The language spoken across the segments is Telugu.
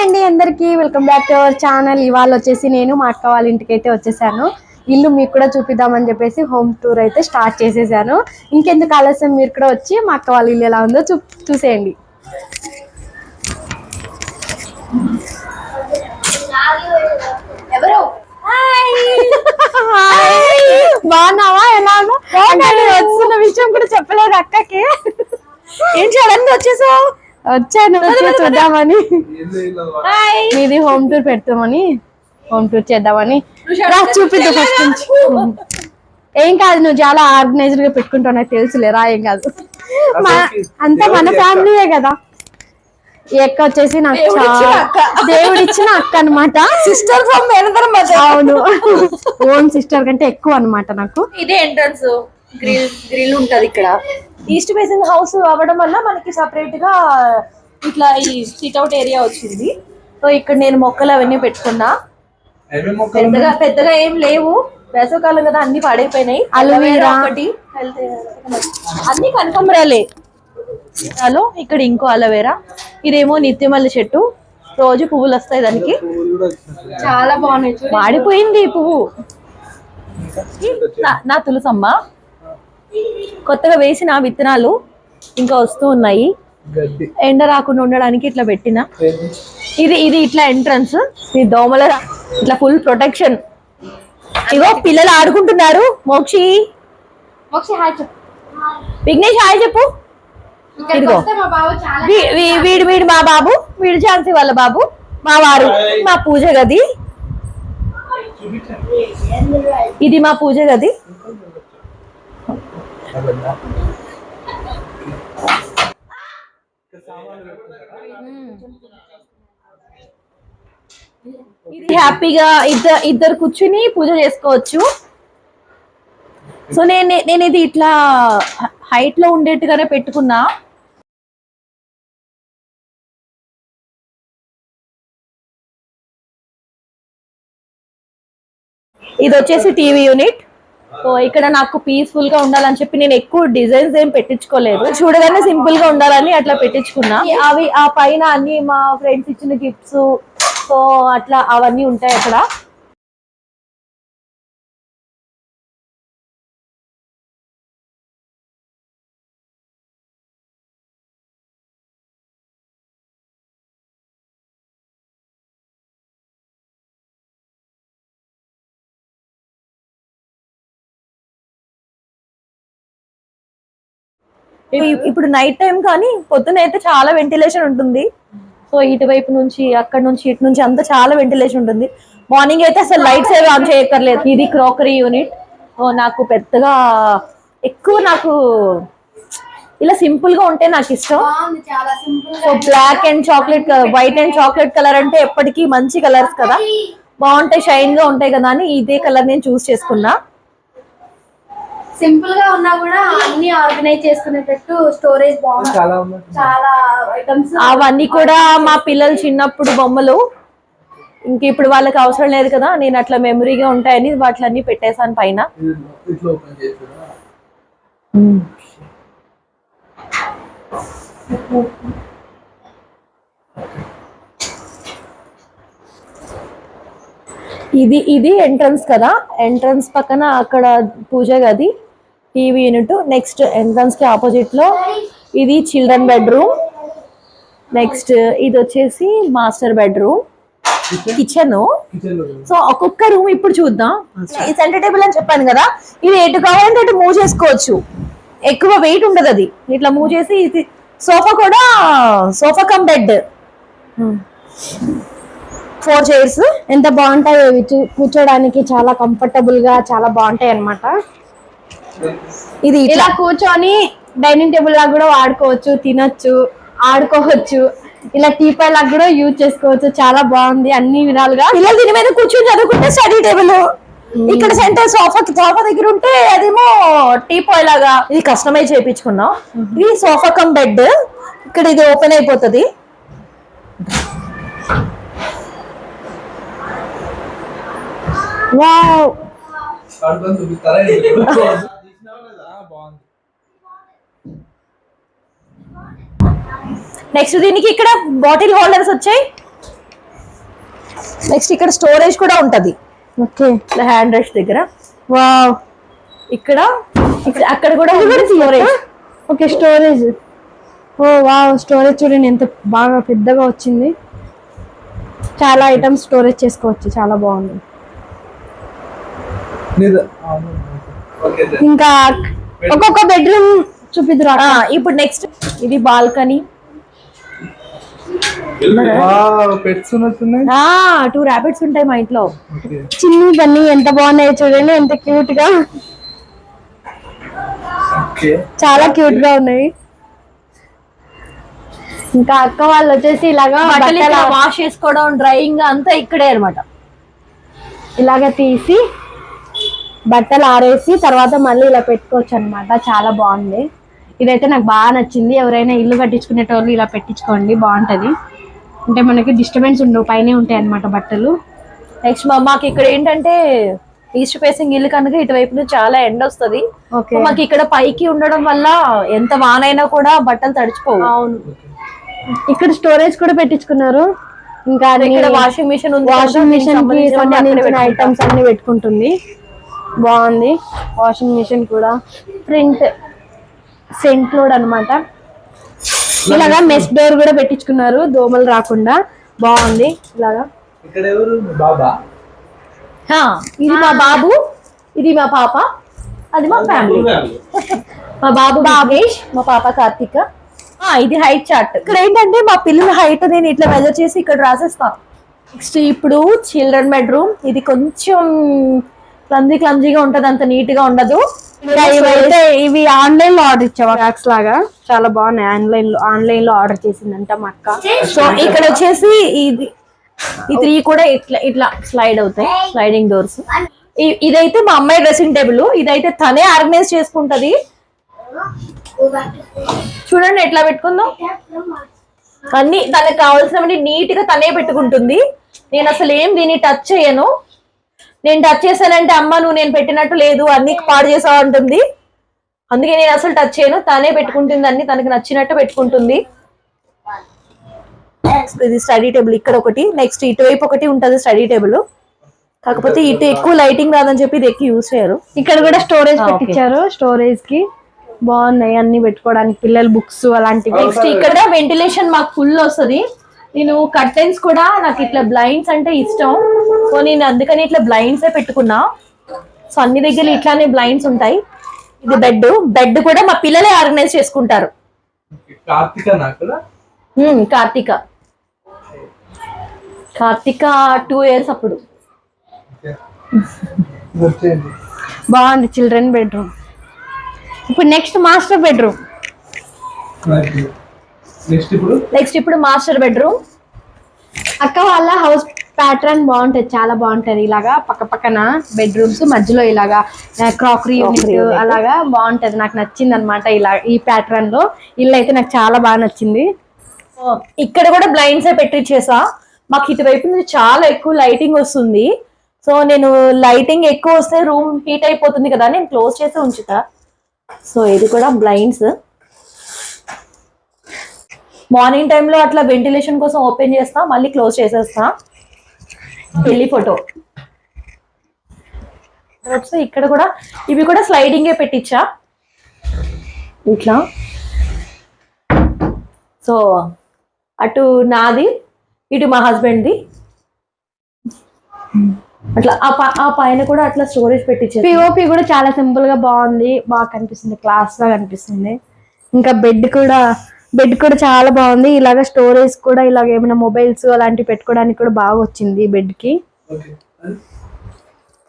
అండి అందరికి. Welcome back to our channel ఇవాళ వచ్చేసి నేను మా అక్క వాళ్ళ ఇంటికి అయితే వచ్చేసాను. ఇల్లు మీకు కూడా చూపిద్దామని చెప్పేసి హోమ్ టూర్ అయితే స్టార్ట్ చేసేసాను. ఇంకెందుకు ఆలస్యం? మీరు కూడా వచ్చి మా అక్క వాళ్ళ ఇల్లు ఎలా ఉందో చూ చూసేయండి. ఎవరు? బాగున్నావా? ఎలా వస్తున్న విషయం కూడా చెప్పలేదు అక్కకి. ఏం సడన్ వచ్చేసావు? వచ్చాను వచ్చి చూద్దామని. మీది హోమ్ టూర్ పెడతామని హోమ్ టూర్ చేద్దామని. రా చూపిద్దాం ఫస్ట్ నుంచి. ఏం కాదు నువ్వు చాలా ఆర్గనైజ్డ్గా పెట్టుకుంటావు నాకు తెలుసులే రా ఏం కాదు. అంతా మన ఫ్యామిలీయే కదా. ఈ అక్క వచ్చేసి నాకు దేవుడిచ్చిన చాలా అక్క. దేవుడిచ్చిన అక్క అనమాట సిస్టర్ ఫ్రమ్ అవును. ఓన్ సిస్టర్ కంటే ఎక్కువ అన్నమాట నాకు. ఇదే ఎంట్రన్స్. గ్రిల్ గ్రిల్ ఉంటది ఇక్కడ. ఈస్ట్ ఫేసింగ్ హౌస్ అవ్వడం వల్ల మనకి సపరేట్గా ఇట్లా ఈ సిట్అవుట్ ఏరియా వచ్చింది. సో ఇక్కడ నేను మొక్కలు అవన్నీ పెట్టుకున్నా. పెద్దగా పెద్దగా ఏం లేవు. వేసవకాలం కదా అన్ని పాడైపోయినాయి. అలోవెరా. ఒకటి అన్ని కనకాంబరాలే హలో ఇక్కడ ఇంకో అలోవెరా. ఇదేమో నిత్యమల్లి చెట్టు. రోజు పువ్వులు వస్తాయి దానికి. చాలా బాగున్నాయి. మాడిపోయింది ఈ పువ్వు. నా తులసమ్మ. కొత్తగా వేసిన విత్తనాలు ఇంకా వస్తూ ఉన్నాయి. ఎండ రాకుండా ఉండడానికి ఇట్లా పెట్టిన. ఇది ఇది ఇట్లా ఎంట్రన్స్. ఈ దోమల ఇట్లా ఫుల్ ప్రొటెక్షన్. ఇగో పిల్లలు ఆడుకుంటున్నారు. మోక్షి. ఒకసారి హాయ్ చెప్పు. విఘ్నేష్ హాయ్ చెప్పు. ఇదిగో. వీడు వీడు మా బాబు. వీడు ఝాన్సీ వాళ్ళ బాబు. మా వారు. మా పూజ గది. ఇది మా పూజ గది. ఇది హ్యాపీగా ఇద్దరు ఇద్దరు కూర్చుని పూజ చేసుకోవచ్చు. సో నేను నేను ఇది ఇట్లా హైట్లో ఉండేట్టుగానే పెట్టుకున్నా. ఇది వచ్చేసి టీవీ యూనిట్. సో ఇక్కడ నాకు పీస్ఫుల్గా ఉండాలని చెప్పి నేను ఎక్కువ డిజైన్స్ ఏం పెట్టించుకోలేదు. చూడగానే సింపుల్గా ఉండాలని అట్లా పెట్టించుకున్నా. అవి ఆ పైన అన్ని మా ఫ్రెండ్స్ ఇచ్చిన గిఫ్ట్స్ సో అట్లా అవన్నీ ఉంటాయి అక్కడ. ఇప్పుడు నైట్ టైం కానీ పొద్దున అయితే చాలా వెంటిలేషన్ ఉంటుంది. సో ఇటువైపు నుంచి అక్కడ నుంచి ఇటు నుంచి అంతా చాలా వెంటిలేషన్ ఉంటుంది. మార్నింగ్ అయితే అసలు లైట్స్ ఏవి ఆన్ చేయక్కర్లేదు. ఇది క్రోకరీ యూనిట్ నాకు పెద్దగా ఎక్కువ నాకు ఇలా సింపుల్గా ఉంటే నాకు ఇష్టం. So black and chocolate white and chocolate colour అంటే ఎప్పటికీ మంచి కలర్స్ కదా. బాగుంటాయి షైన్గా ఉంటాయి కదా అని ఇదే కలర్ నేను చూస్ చేసుకున్నా. సింపుల్గా ఉన్నా కూడా అన్ని ఆర్గనైజ్ చేసుకునేటట్టు స్టోరేజ్ బాగుంది. చాలా ఐటమ్స్. అవన్నీ కూడా మా పిల్లలు చిన్నప్పుడు బొమ్మలు. ఇంక ఇప్పుడు వాళ్ళకి అవసరం లేదు కదా నేను అట్లా మెమరీగా ఉంటాయని వాటిలన్నీ పెట్టేశాను పైన. ఇది ఇది ఎంట్రన్స్ కదా. ఎంట్రన్స్ పక్కన అక్కడ పూజ గది. టీవీ యూనిట్ నెక్స్ట్ ఎంట్రన్స్కి ఆపోజిట్లో ఇది చిల్డ్రన్ బెడ్రూమ్ నెక్స్ట్ ఇది వచ్చేసి మాస్టర్ బెడ్రూమ్ కిచెన్ సో ఒక్కొక్క రూమ్ ఇప్పుడు చూద్దాం. ఈ సెంటర్ టేబుల్ అని చెప్పాను కదా. ఇది ఎటు కావాలంటే అటు మూవ్ చేసుకోవచ్చు. ఎక్కువ వెయిట్ ఉండదు అది. ఇట్లా మూవ్ చేసి ఇది సోఫా కూడా sofa cum bed four chairs ఎంత బాగుంటాయి కూర్చోడానికి చాలా కంఫర్టబుల్గా చాలా బాగుంటాయి అన్నమాట ఇది ఇలా కూర్చొని డైనింగ్ టేబుల్ లాగా కూడా వాడుకోవచ్చు తినొచ్చు ఆడుకోవచ్చు. ఇలా టీపై లాగా కూడా యూజ్ చేసుకోవచ్చు. చాలా బాగుంది అన్ని విధాలుగా. పిల్లలు దీని మీద కూర్చొని చదువుకుంటే స్టడీ టేబుల్. ఇక్కడ సెంటర్ సోఫా సోఫా దగ్గర ఉంటే అదేమో టీ పాయ్ లాగా. ఇది కస్టమైజ్ చేయించుకున్నాం. ఇది సోఫా కమ్ బెడ్. ఇక్కడ ఇది ఓపెన్ అయిపోతుంది. వావ్ కడుపుని చూపిస్తారా ఏంటి? ఆ, బాగుంది నెక్స్ట్ దీనికి ఇక్కడ బాటిల్ హోల్డర్స్ వచ్చాయి. నెక్స్ట్ ఇక్కడ స్టోరేజ్ కూడా ఉంటది. ఓకే. ఇట్లా హ్యాండ్ రెస్ట్ దగ్గర. వావ్ ఇక్కడ ఇక్కడ- అక్కడ కూడా storage okay storage oh wow storage చూడండి ఎంత బాగా పెద్దగా వచ్చింది. చాలా ఐటమ్స్ స్టోరేజ్ చేసుకోవచ్చు. చాలా బాగుంది. ఇంకా ఒక్కొక్క బెడ్రూమ్ చూపిద్దురా ఇప్పుడు నెక్స్ట్ ఇది బాల్కనీ టూ ర్యాపిడ్స్ ఉంటాయి మా ఇంట్లో. చిన్ని బన్నీ ఎంత బాగున్నాయి చూడండి ఎంత క్యూట్గా. ఓకే. చాలా క్యూట్గా ఉన్నాయి. ఇంకా అక్క వాళ్ళు వచ్చేసి ఇలాగా బట్టలు వాష్ చేసుకోవడం డ్రైయింగ్ అంతా ఇక్కడే అనమాట ఇలాగ తీసి బట్టలు ఆరేసి తర్వాత మళ్ళీ ఇలా పెట్టుకోవచ్చు అనమాట చాలా బాగుంది. ఇదైతే నాకు బాగా నచ్చింది. ఎవరైనా ఇల్లు కట్టించుకునేటోళ్ళు ఇలా పెట్టించుకోండి బాగుంటది. అంటే మనకి డిస్టర్బెన్స్ ఉండవు పైనే ఉంటాయి అన్నమాట బట్టలు. నెక్స్ట్ మాకు ఇక్కడ ఏంటంటే ఈస్ట్ ఫేసింగ్ ఇల్లు కనుక ఇటువైపు నుంచి చాలా ఎండ వస్తది. మాకు ఇక్కడ పైకి ఉండడం వల్ల ఎంత వానైనా కూడా బట్టలు తడిచిపోవు. అవును. ఇక్కడ స్టోరేజ్ కూడా పెట్టించుకున్నారు. ఇంకా ఇక్కడ వాషింగ్ మిషన్ ఉంది వాషింగ్ మిషన్కి సంబంధించిన. ఐటమ్స్ అన్ని పెట్టుకుంటుంది. బాగుంది. వాషింగ్ మిషన్ కూడా. ప్రింట్ సెంట్ లోడ్ అనమాట ఇలాగా మెస్ డోర్ కూడా పెట్టించుకున్నారు. దోమలు రాకుండా. బాగుంది. ఇలాగా. ఇక్కడ ఎవరు? మీ బాబా? ఇది మా బాబు. ఇది మా పాప. అది మా ఫ్యామిలీ మా బాబు భావేష్ మా పాప కార్తిక. ఆ, ఇది హైట్ చార్ట్ ఇక్కడ ఏంటంటే మా పిల్లల హైట్ నేను ఇట్లా మెజర్ చేసి ఇక్కడ రాసేస్తాను నెక్స్ట్ ఇప్పుడు చిల్డ్రన్ బెడ్రూమ్ ఇది కొంచెం క్లమ్జీ క్లమ్జీగా ఉంటది అంత నీట్గా ఉండదు ఇవైతే ఇవి ఆన్లైన్లో ఆర్డర్ ఇచ్చావా? బ్యాగ్స్ లాగా? చాలా బాగున్నాయి. ఆన్లైన్లో ఆన్లైన్లో ఆర్డర్ చేసిందంట మా అక్క. సో ఇక్కడ వచ్చేసి ఇది ఈ త్రీ కూడా ఇట్లా ఇట్లా స్లైడ్ అవుతాయి. స్లైడింగ్ డోర్స్ ఇదైతే మా అమ్మాయి డ్రెస్సింగ్ టేబుల్ ఇదైతే తనే ఆర్గనైజ్ చేసుకుంటది. చూడండి ఎట్లా పెట్టుకుందాం. అన్ని తనకు కావాల్సినవన్నీ నీట్గా తనే పెట్టుకుంటుంది. నేను అసలు ఏం దీన్ని టచ్ చేయను. నేను టచ్ చేశానంటే అమ్మ నువ్వు నేను పెట్టినట్టు లేదు అన్ని పాడు చేసావు అంటుంది. అందుకే నేను అసలు టచ్ చేయను తనే పెట్టుకుంటుంది అన్ని తనకి నచ్చినట్టు పెట్టుకుంటుంది. ఇది స్టడీ టేబుల్ ఇక్కడ ఒకటి నెక్స్ట్ ఇటువైపు ఒకటి ఉంటది స్టడీ టేబుల్ కాకపోతే ఇటు ఎక్కువ లైటింగ్ రాదని చెప్పి ఇది ఎక్కువ యూజ్ చేయరు. ఇక్కడ కూడా స్టోరేజ్. పెట్టించారు స్టోరేజ్కి బాగున్నాయి అన్ని పెట్టుకోవడానికి పిల్లల బుక్స్ అలాంటివి. నెక్స్ట్ ఇక్కడ వెంటిలేషన్ మాకు ఫుల్ వస్తది. నేను కర్టెన్స్ కూడా నాకు ఇట్లా బ్లైండ్స్ అంటే ఇష్టం. సో నేను అందుకని ఇట్లా బ్లైండ్స్ పెట్టుకున్నా. సో అన్ని దగ్గర ఇట్లానే బ్లైండ్స్ ఉంటాయి. ఇది బెడ్ బెడ్ కూడా మా పిల్లలే ఆర్గనైజ్ చేసుకుంటారు. కార్తిక కార్తీక. కార్తీక టూ ఇయర్స్ అప్పుడు. బాగుంది చిల్డ్రన్ బెడ్రూమ్ ఇప్పుడు నెక్స్ట్ మాస్టర్ బెడ్రూమ్ నెక్స్ట్ ఇప్పుడు? నెక్స్ట్ ఇప్పుడు మాస్టర్ బెడ్రూమ్ అక్క వాళ్ళ హౌస్ ప్యాటర్న్ బాగుంటది చాలా బాగుంటది. ఇలాగా పక్క పక్కన బెడ్రూమ్స్ మధ్యలో ఇలాగా క్రాకరీ unit. అలాగా బాగుంటది. నాకు నచ్చింది అనమాట ఇలా ఈ ప్యాటర్న్లో. ఇల్లు అయితే నాకు చాలా బాగా నచ్చింది. ఇక్కడ కూడా బ్లైండ్స్ పెట్టించేసా మాకు ఇటువైపు నుంచి చాలా ఎక్కువ లైటింగ్ వస్తుంది. సో నేను లైటింగ్ ఎక్కువ వస్తే రూమ్ హీట్ అయిపోతుంది కదా నేను క్లోజ్ చేసి ఉంచుతా. సో ఇది కూడా బ్లైండ్స్ మార్నింగ్ టైంలో అట్లా వెంటిలేషన్ కోసం ఓపెన్ చేస్తా మళ్ళీ క్లోజ్ చేసేస్తా. పెళ్ళి ఫోటో ఇక్కడ కూడా ఇవి కూడా స్లైడింగే పెట్టించా? ఇట్లా. సో అటు నాది ఇటు మా హస్బెండ్ది అట్లా ఆ ప- ఆ పైన కూడా అట్లా స్టోరేజ్ పెట్టించారు పిఓపి కూడా చాలా సింపుల్గా బాగుంది. బాగా కనిపిస్తుంది. క్లాస్గా కనిపిస్తుంది. ఇంకా బెడ్ కూడా బెడ్ కూడా చాలా బాగుంది. ఇలాగ స్టోరేజ్ కూడా ఇలాగ ఏమైనా మొబైల్స్ అలాంటివి పెట్టుకోవడానికి కూడా బాగా వచ్చింది బెడ్కి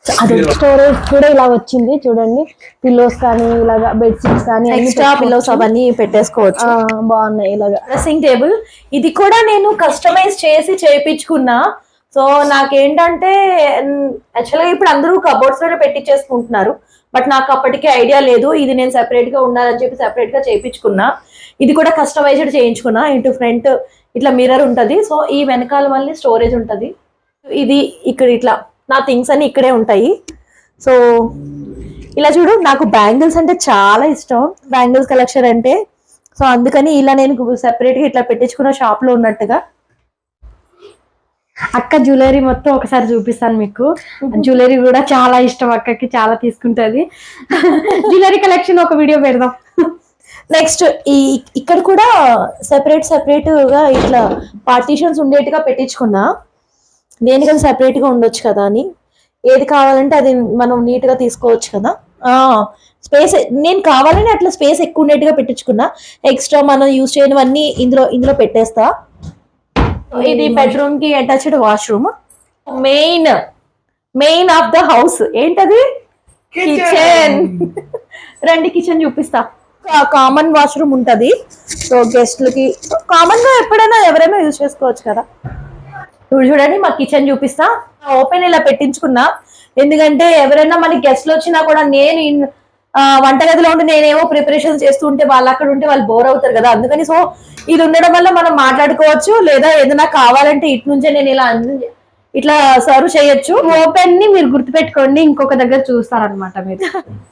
అది స్టోరేజ్ కూడా ఇలా వచ్చింది. చూడండి. పిల్లోస్ కానీ ఇలాగా బెడ్షీట్స్ కానీ అన్ని ఎక్స్ట్రా పిల్లోస్ అవన్నీ పెట్టేసుకోవచ్చు. బాగున్నాయి ఇలాగా. డ్రెస్సింగ్ టేబుల్ ఇది కూడా నేను కస్టమైజ్ చేసి చేయించుకున్నా సో నాకేంటంటే యాక్చువల్గా ఇప్పుడు అందరూ కబోర్డ్స్లోనే పెట్టించేసుకుంటున్నారు బట్ నాకు అప్పటికే ఐడియా లేదు. ఇది నేను సెపరేట్గా ఉండాలని చెప్పి సెపరేట్గా చేయించుకున్నా ఇది కూడా కస్టమైజ్డ్ చేయించుకున్నా ఇటు ఫ్రంట్ ఇట్లా మిర్రర్ ఉంటుంది. సో ఈ వెనకాల మళ్ళీ స్టోరేజ్ ఉంటుంది. ఇది ఇక్కడ ఇట్లా నా థింగ్స్ అన్ని ఇక్కడే ఉంటాయి. సో ఇలా చూడు నాకు బ్యాంగిల్స్ అంటే చాలా ఇష్టం. బ్యాంగిల్స్ కలెక్షన్ అంటే సో అందుకని ఇలా నేను సెపరేట్గా ఇట్లా పెట్టించుకున్న షాప్లో ఉన్నట్టుగా. అక్క జ్యువెలరీ మొత్తం ఒకసారి చూపిస్తాను మీకు. జ్యువెలరీ కూడా చాలా ఇష్టం అక్కకి చాలా తీసుకుంటుంది. జ్యువెలరీ కలెక్షన్ ఒక వీడియో పెడదాం. నెక్స్ట్ ఈ ఇక్కడ కూడా సెపరేట్ సెపరేట్గా ఇట్లా పార్టీషన్స్ ఉండేట్టుగా పెట్టించుకున్నా. దేనికది సెపరేట్గా ఉండొచ్చు కదా అని. ఏది కావాలంటే అది మనం నీట్గా తీసుకోవచ్చు కదా. ఆ స్పేస్ నేను కావాలని అట్లా స్పేస్ ఎక్కువ ఉండేట్టుగా పెట్టించుకున్నా. ఎక్స్ట్రా మనం యూజ్ చేయనివన్నీ ఇందులో ఇందులో పెట్టేస్తా. ఇది బెడ్రూమ్కి attached washroom main main of the house ఏంటది? కిచెన్ రండి కిచెన్ చూపిస్తా. కామన్ వాష్రూమ్ ఉంటది. సో గెస్ట్లకి కామన్గా ఎప్పుడైనా ఎవరైనా యూజ్ చేసుకోవచ్చు కదా. ఇప్పుడు చూడండి మా కిచెన్ చూపిస్తా. ఓపెన్ ఇలా పెట్టించుకున్నా. ఎందుకంటే ఎవరైనా మనకి గెస్ట్లు వచ్చినా కూడా నేను వంటగదిలో ఉండి నేనేమో ప్రిపరేషన్ చేస్తూ ఉంటే వాళ్ళు అక్కడ ఉంటే వాళ్ళు బోర్ అవుతారు కదా. అందుకని సో ఇది ఉండడం వల్ల మనం మాట్లాడుకోవచ్చు. లేదా ఏదైనా కావాలంటే ఇటు నుంచే నేను ఇలా అన్ని- ఇట్లా సర్వ్ చేయొచ్చు. ఓపెన్ని మీరు గుర్తుపెట్టుకోండి ఇంకొక దగ్గర చూస్తారనమాట మీరు.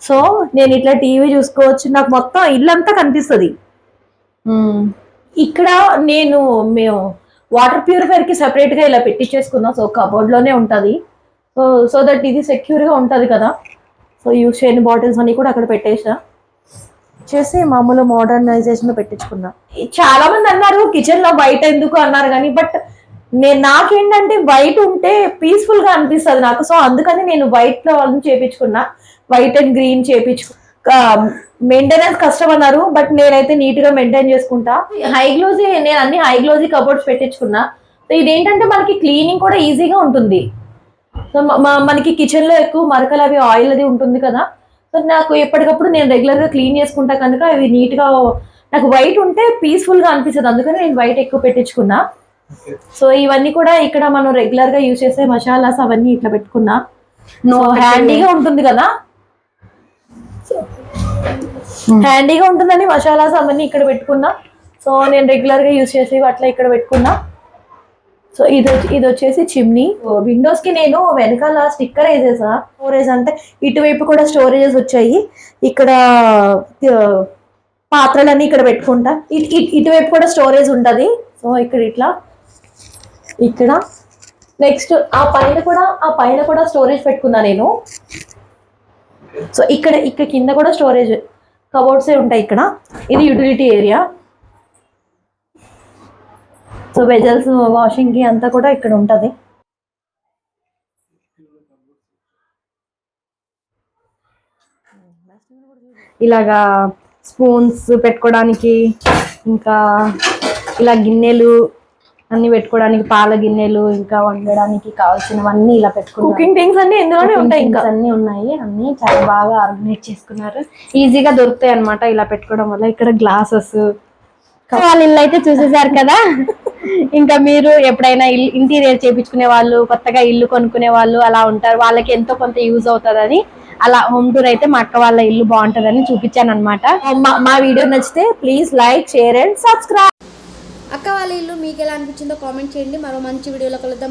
సో నేను ఇట్లా టీవీ చూసుకోవచ్చు నాకు మొత్తం ఇల్లంతా కనిపిస్తుంది. ఇక్కడ నేను మేము వాటర్ ప్యూరిఫైర్కి సెపరేట్గా ఇలా పెట్టించేసుకున్నాం సో కబోర్డ్లోనే ఉంటది. సో సో దట్ ఇది సెక్యూర్గా ఉంటది కదా. సో యూస్ చేయని బాటిల్స్ అన్ని కూడా అక్కడ పెట్టేసా చేసి మామూలు మోడర్నైజేషన్ పెట్టించుకున్నా. చాలా మంది అన్నారు కిచెన్లో వైట్ ఎందుకు? అన్నారు కానీ బట్ నేను నాకేంటంటే వైట్ ఉంటే పీస్ఫుల్గా అనిపిస్తుంది నాకు. సో అందుకని నేను వైట్లో చేపించుకున్నా. వైట్ అండ్ గ్రీన్ చేపించు మెయింటెనెన్స్ కష్టం అన్నారు. బట్ నేనైతే నీట్గా మెయింటైన్ చేసుకుంటా. హై గ్లోజీ నేను అన్ని హై గ్లోజీ కబోర్డ్స్ పెట్టించుకున్నా. సో ఇదేంటంటే మనకి క్లీనింగ్ కూడా ఈజీగా ఉంటుంది. సో మనకి కిచెన్లో ఎక్కువ మరకలు అవి ఆయిల్ అది ఉంటుంది కదా. సో నాకు ఎప్పటికప్పుడు నేను రెగ్యులర్గా క్లీన్ చేసుకుంటా కనుక అవి నీట్గా నాకు వైట్ ఉంటే పీస్ఫుల్గా అనిపిస్తుంది. అందుకని నేను వైట్ ఎక్కువ పెట్టించుకున్నా. సో ఇవన్నీ కూడా ఇక్కడ మనం రెగ్యులర్గా యూజ్ చేసే మసాలాస్ అవన్నీ ఇట్లా పెట్టుకున్నా. నో హ్యాండీగా ఉంటుంది కదా? హ్యాండీగా ఉంటుందని మసాలాస్ అవన్నీ ఇక్కడ పెట్టుకున్నా. సో నేను రెగ్యులర్గా యూజ్ చేసేవి అట్లా ఇక్కడ పెట్టుకున్నా. సో ఇది ఇది వచ్చేసి చిమ్నీ విండోస్కి నేను వెనకాల స్టిక్కర్ వేసేసా. స్టోరేజ్ అంటే ఇటువైపు కూడా స్టోరేజెస్ వచ్చాయి. ఇక్కడ పాత్రలన్నీ ఇక్కడ పెట్టుకుంటా. ఇట్- ఇట్- ఇటువైపు కూడా స్టోరేజ్ ఉంటది. సో ఇక్కడ ఇట్లా ఇక్కడ. నెక్స్ట్ ఆ పైన కూడా ఆ పైన కూడా స్టోరేజ్ పెట్టుకున్నా నేను. సో ఇక్కడ ఇక్కడ కింద కూడా స్టోరేజ్ కబోర్డ్సే ఉంటాయి ఇక్కడ. ఇది యూటిలిటీ ఏరియా సో వెజల్స్ వాషింగ్కి అంతా కూడా ఇక్కడ ఉంటుంది. ఇలాగా స్పూన్స్ పెట్టుకోవడానికి ఇంకా ఇలా గిన్నెలు అన్ని పెట్టుకోవడానికి పాల గిన్నెలు ఇంకా వండడానికి కావాల్సినవన్నీ ఇలా పెట్టుకున్నారు. కుకింగ్ థింగ్స్ అన్ని ఇందులోనే ఉంటాయి ఇంకా? అన్ని ఉన్నాయి. అన్ని చాలా బాగా ఆర్గనైజ్ చేసుకున్నారు. ఈజీగా దొరుకుతాయి అన్నమాట ఇలా పెట్టుకోవడం వల్ల. ఇక్కడ గ్లాసెస్ వాళ్ళ ఇల్లు అయితే చూసేసారు కదా? ఇంకా మీరు ఎప్పుడైనా ఇల్లు ఇంటీరియర్ చేపించుకునే వాళ్ళు కొత్తగా ఇల్లు కొనుక్కునే వాళ్ళు అలా ఉంటారు. వాళ్ళకి ఎంతో కొంత యూజ్ అవుతుందని అలా హోమ్ టూర్ అయితే మా అక్క వాళ్ళ ఇల్లు బాగుంటుందని చూపించాను అనమాట మా వీడియో నచ్చితే please like share and subscribe అక్క వాళ్ళ ఇల్లు మీకు ఎలా అనిపించిందో కామెంట్ చేయండి. మరో మంచి వీడియోలో కలుద్దాం.